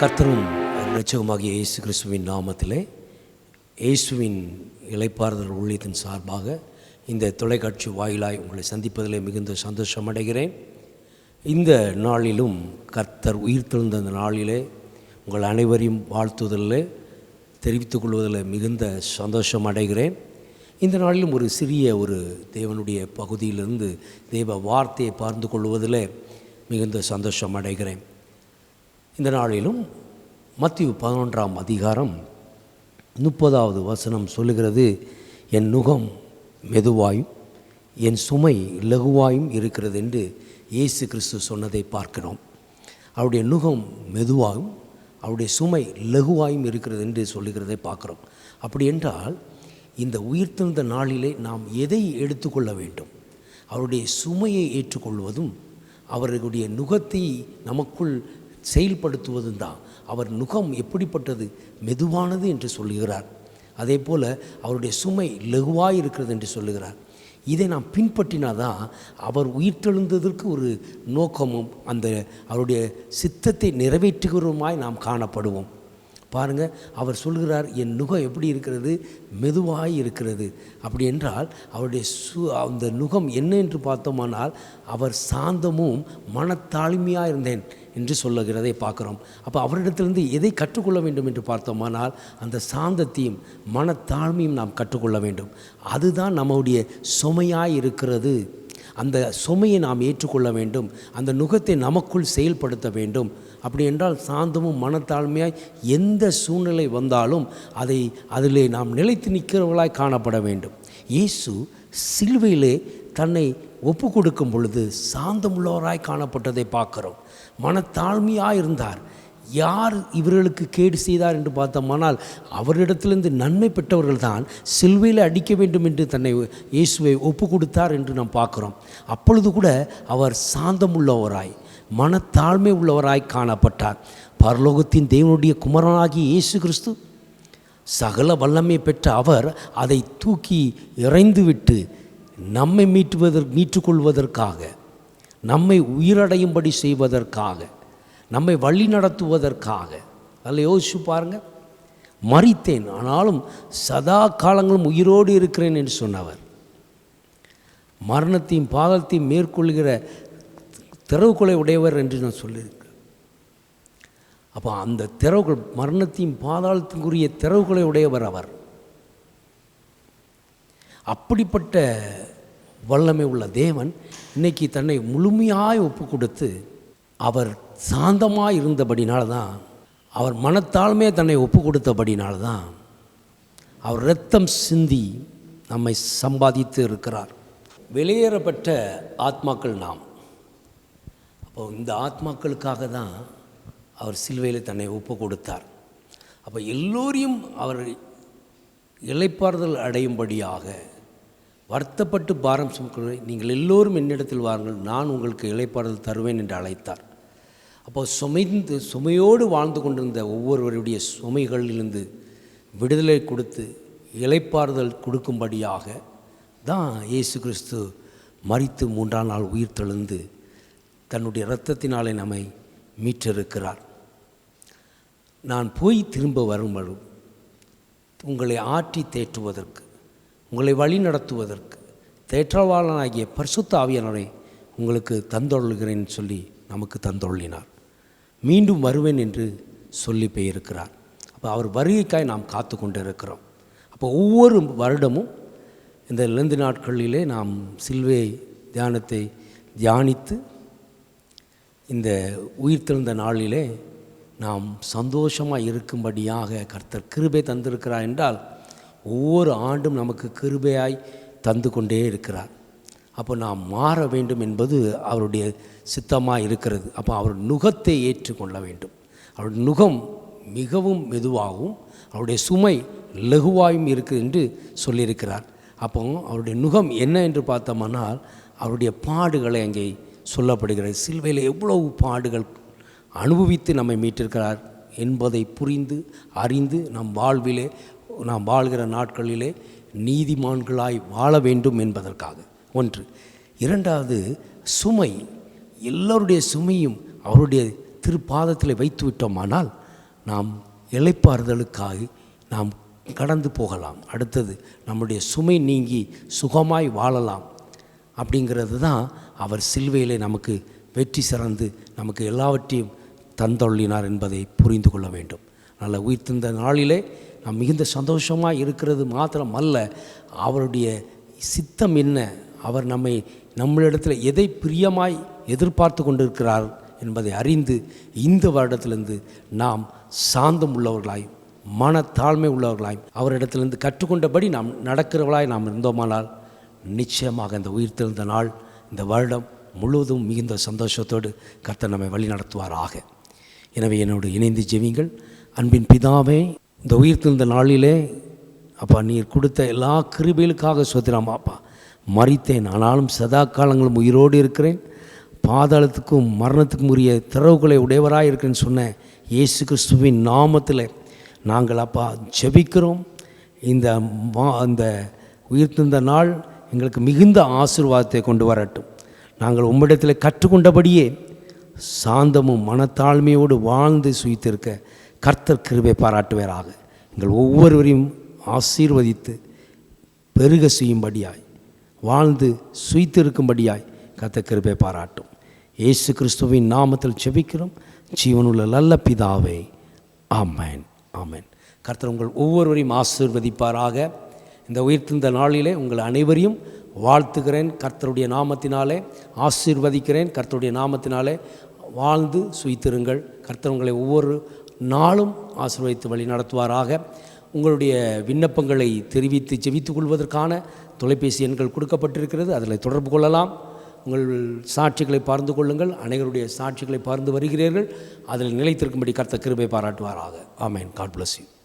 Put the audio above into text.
கர்த்தரும் இரட்சகமாகிய இயேசு கிறிஸ்துவின் நாமத்திலே இயேசுவின் இளைப்பாறுதல் ஊழியத்தின் சார்பாக இந்த தொலைக்காட்சி வாயிலாய் உங்களை சந்திப்பதிலே மிகுந்த சந்தோஷம் அடைகிறேன். இந்த நாளிலும் கர்த்தர் உயிர்த்தெழுந்த அந்த நாளிலே உங்கள் அனைவரையும் வாழ்த்துவதில் தெரிவித்துக் கொள்வதில் மிகுந்த சந்தோஷம் அடைகிறேன். இந்த நாளிலும் ஒரு சிறிய ஒரு தேவனுடைய பகுதியிலிருந்து தேவ வார்த்தையை பார்ந்து கொள்வதில் மிகுந்த சந்தோஷம் அடைகிறேன். இந்த நாளிலும் மத்திய பதினொன்றாம் அதிகாரம் முப்பதாவது வசனம் சொல்லுகிறது என் நுகம் மெதுவாயும் என் சுமை லகுவாயும் இருக்கிறது என்று இயேசு கிறிஸ்து சொன்னதை பார்க்கிறோம். அவருடைய நுகம் மெதுவாயும் அவருடைய சுமை லகுவாயும் இருக்கிறது என்று சொல்லுகிறதை பார்க்குறோம். அப்படி என்றால் இந்த உயிர்த்தெழுந்த நாளிலே நாம் எதை எடுத்துக்கொள்ள வேண்டும்? அவருடைய சுமையை ஏற்றுக்கொள்வதும் அவர்களுடைய நுகத்தை நமக்குள் செயல்படுத்துவதும் தான் அவர் நுகம் எப்படிப்பட்டது? மெதுவானது என்று சொல்லுகிறார். அதே போல் அவருடைய சுமை லகுவாக இருக்கிறது என்று சொல்லுகிறார். இதை நாம் பின்பற்றினாதான் அவர் உயிர்த்தெழுந்ததற்கு ஒரு நோக்கமும் அந்த அவருடைய சித்தத்தை நிறைவேற்றுகிறோமாய் நாம் காணப்படுவோம். பாருங்கள் அவர் சொல்கிறார் என் நுகம் எப்படி இருக்கிறது? மெதுவாய் இருக்கிறது. அப்படி என்றால் அவருடைய சு அந்த நுகம் என்ன என்று பார்த்தோமானால் அவர் சாந்தமும் மனத்தாழ்மையாக இருந்தேன் என்று சொல்லுகிறதை பார்க்குறோம். அப்போ அவரிடத்திலிருந்து எதை கற்றுக்கொள்ள வேண்டும் என்று பார்த்தோமானால் அந்த சாந்தத்தையும் மனத்தாழ்மையும் நாம் கற்றுக்கொள்ள வேண்டும். அதுதான் நம்முடைய சுமையாக இருக்கிறது. அந்த சுமையை நாம் ஏற்றுக்கொள்ள வேண்டும். அந்த நுகத்தை நமக்குள் செயல்படுத்த வேண்டும். அப்படி என்றால் சாந்தமும் மனத்தாழ்மையாய் எந்த சூழ்நிலை வந்தாலும் அதை அதிலே நாம் நிலைத்து நிற்கிறவர்களாய் காணப்பட வேண்டும். இயேசு சிலுவையிலே தன்னை ஒப்பு கொடுக்கும் பொழுது சாந்தமுள்ளவராய் காணப்பட்டதை பார்க்கிறோம். மனத்தாழ்மையாக இருந்தார் யார் இவர்களுக்கு கேடு செய்தார் என்று பார்த்தோமானால் அவரிடத்திலிருந்து நன்மை பெற்றவர்கள் தான் சிலுவையில் அடிக்க வேண்டும் என்று தன்னை இயேசுவை ஒப்பு கொடுத்தார் என்று நாம் பார்க்குறோம். அப்பொழுது கூட அவர் சாந்தமுள்ளவராய் மனத்தாழ்மை உள்ளவராய் காணப்பட்டார். பரலோகத்தின் தேவனுடைய குமரனாகிய இயேசு கிறிஸ்து சகல வல்லமை பெற்ற அவர் அதை தூக்கி இறைந்துவிட்டு நம்மை மீட்டுவதற்கு மீட்டுக்கொள்வதற்காக நம்மை உயிரடையும்படி செய்வதற்காக நம்மை வழி நடத்துவதற்காக அதில் யோசிச்சு பாருங்கள் மறித்தேன் ஆனாலும் சதா காலங்களும் உயிரோடு இருக்கிறேன் என்று சொன்னவர். மரணத்தையும் பாதத்தையும் மேற்கொள்கிற திறவுக்குலை உடையவர் என்று நான் சொல்லியிருக்கேன். அப்போ அந்த திறவுகள் மரணத்தையும் பாதாளத்துக்குரிய திறவுகளை உடையவர் அவர். அப்படிப்பட்ட வல்லமை உள்ள தேவன் இன்னைக்கு தன்னை முழுமையாய் ஒப்பு கொடுத்து அவர் சாந்தமாக இருந்தபடினால தான் அவர் மனத்தாழ்மையை தன்னை ஒப்பு கொடுத்தபடினால தான் அவர் இரத்தம் சிந்தி நம்மை சம்பாதித்து இருக்கிறார். வெளியேறப்பட்ட ஆத்மாக்கள் நாம். அப்போ இந்த ஆத்மாக்களுக்காக தான் அவர் சிலுவையில் தன்னை ஒப்பு கொடுத்தார். அப்போ எல்லோரையும் அவர் இலைப்பாறுதல் அடையும்படியாக வருத்தப்பட்டு பாரம் சுமக்கிற நீங்கள் எல்லோரும் என்னிடத்தில் வாருங்கள் நான் உங்களுக்கு இலைப்பாறுதல் தருவேன் என்று அழைத்தார். அப்போ சுமைந்து சுமையோடு வாழ்ந்து கொண்டிருந்த ஒவ்வொருவருடைய சுமைகளிலிருந்து விடுதலை கொடுத்து இலைப்பாறுதல் கொடுக்கும்படியாக தான் இயேசு கிறிஸ்து மறித்து மூன்றாம் நாள் உயிர் தெழுந்து தன்னுடைய இரத்தத்தினாலே நம்மை மீற்றிருக்கிறார் நான் போய் திரும்ப வரும் வரும் உங்களை ஆற்றி தேற்றுவதற்கு உங்களை வழி நடத்துவதற்கு தேற்றவாளனாகிய பரிசுத்த ஆவியனரை உங்களுக்கு தந்தொள்கிறேன் சொல்லி நமக்கு தந்தொள்ளினார் மீண்டும் வருவேன் என்று சொல்லி போயிருக்கிறார். அப்போ அவர் வருகைக்காய் நாம் காத்து கொண்டு இருக்கிறோம் அப்போ ஒவ்வொரு வருடமும் இந்த இழந்து நாட்களிலே நாம் சில்வை தியானத்தை தியானித்து இந்த உயிர்த்தெழுந்த நாளிலே நாம் சந்தோஷமாக இருக்கும்படியாக கர்த்தர் கிருபை தந்திருக்கிறார் என்றால் ஒவ்வொரு ஆண்டும் நமக்கு கிருபையாய் தந்து கொண்டே இருக்கிறார். அப்போ நாம் மாற வேண்டும் என்பது அவருடைய சித்தமாக இருக்கிறது. அப்போ அவர் நுகத்தை ஏற்றுக்கொள்ள வேண்டும். அவருடைய நுகம் மிகவும் மெதுவாகவும் அவருடைய சுமை லகுவாயும் இருக்குது என்று சொல்லியிருக்கிறார். அப்போ அவருடைய நுகம் என்ன என்று பார்த்தோம்னால் அவருடைய பாடுகளை அங்கே சொல்லப்படுகிறது. சில்வையில் எவ்வளவு பாடுகள் அனுபவித்து நம்மை மீட்டிருக்கிறார் என்பதை புரிந்து அறிந்து நம் வாழ்விலே நாம் வாழ்கிற நாட்களிலே நீதிமான்களாய் வாழ வேண்டும் என்பதற்காக. ஒன்று. இரண்டாவது சுமை. எல்லோருடைய சுமையும் அவருடைய திருப்பாதத்தில் வைத்து விட்டோமானால் நாம் இளைப்பாறுதலுக்காக நாம் கடந்து போகலாம். அடுத்தது நம்முடைய சுமை நீங்கி சுகமாய் வாழலாம். அப்படிங்கிறது தான் அவர் சிலுவையிலே நமக்கு வெற்றி சிறந்து நமக்கு எல்லாவற்றையும் தந்தொள்ளினார் என்பதை புரிந்து கொள்ள வேண்டும். நல்ல உயிர்த்திருந்த நாளிலே நாம் மிகுந்த சந்தோஷமாக இருக்கிறது மாத்திரம் அல்ல அவருடைய சித்தம் என்ன அவர் நம்மை நம்மளிடத்தில் எதை பிரியமாய் எதிர்பார்த்து கொண்டிருக்கிறார் என்பதை அறிந்து இந்த வருடத்திலிருந்து நாம் சாந்தம் உள்ளவர்களாய் மனத்தாழ்மை உள்ளவர்களாய் அவரிடத்திலிருந்து கற்றுக்கொண்டபடி நாம் நடக்கிறவர்களாய் நாம் இருந்தோமானால் நிச்சயமாக இந்த உயிர்த்தெழுந்த நாள் இந்த வருடம் முழுவதும் மிகுந்த சந்தோஷத்தோடு கர்த்தர் நம்மை வழி நடத்துவாராக. எனவே என்னோடு இணைந்து ஜெவிங்கள் அன்பின் பிதாவே இந்த உயிர்த்தெழுந்த நாளிலே அப்பா நீர் கொடுத்த எல்லா கிருபைகளுக்காக சோதராமா அப்பா. மறித்தேன் ஆனாலும் சதா காலங்களும் உயிரோடு இருக்கிறேன். பாதாளத்துக்கும் மரணத்துக்கும் உரிய திறவுகளை உடையவராக இருக்கிறேன்னு சொன்ன இயேசு கிறிஸ்துவின் நாமத்தில் நாங்கள் அப்பா ஜெபிக்கிறோம். இந்த மா அந்த உயிர்த்திருந்த நாள் எங்களுக்கு மிகுந்த ஆசிர்வாதத்தை கொண்டு வரட்டும். நாங்கள் உம்மிடத்தில் கற்றுக்கொண்டபடியே சாந்தமும் மனத்தாழ்மையோடு வாழ்ந்து சுயித்திருக்க கர்த்தர் கிருபை பாராட்டுவாராக. எங்கள் ஒவ்வொருவரையும் ஆசீர்வதித்து பெருக செய்யும்படியாய் வாழ்ந்து சுயித்திருக்கும்படியாய் கர்த்தர் கிருபை பாராட்டும். இயேசு கிறிஸ்துவின் நாமத்தில் செபிக்கிறோம் ஜீவனுள்ள நல்ல பிதாவே. ஆமேன். ஆமேன். கர்த்தர் உங்கள் ஒவ்வொருவரையும் ஆசீர்வதிப்பாராக. இந்த உயிர்த்திருந்த நாளிலே உங்கள் அனைவரையும் வாழ்த்துகிறேன். கர்த்தருடைய நாமத்தினாலே ஆசீர்வதிக்கிறேன். கர்த்தருடைய நாமத்தினாலே வாழ்ந்து சுயித்திருங்கள் கர்த்தர் உங்களை ஒவ்வொரு நாளும் ஆசீர்வதித்து வழி நடத்துவாராக. உங்களுடைய விண்ணப்பங்களை தெரிவித்து செவித்துக் கொள்வதற்கான தொலைபேசி எண்கள் கொடுக்கப்பட்டிருக்கிறது. அதில் தொடர்பு கொள்ளலாம். உங்கள் சாட்சிகளை பார்ந்து கொள்ளுங்கள். அனைவருடைய சாட்சிகளை பார்ந்து வருகிறீர்கள். அதில் நிலைத்திருக்கும்படி கர்த்தர் கிருபை பாராட்டுவாராக. ஆமேன். God bless you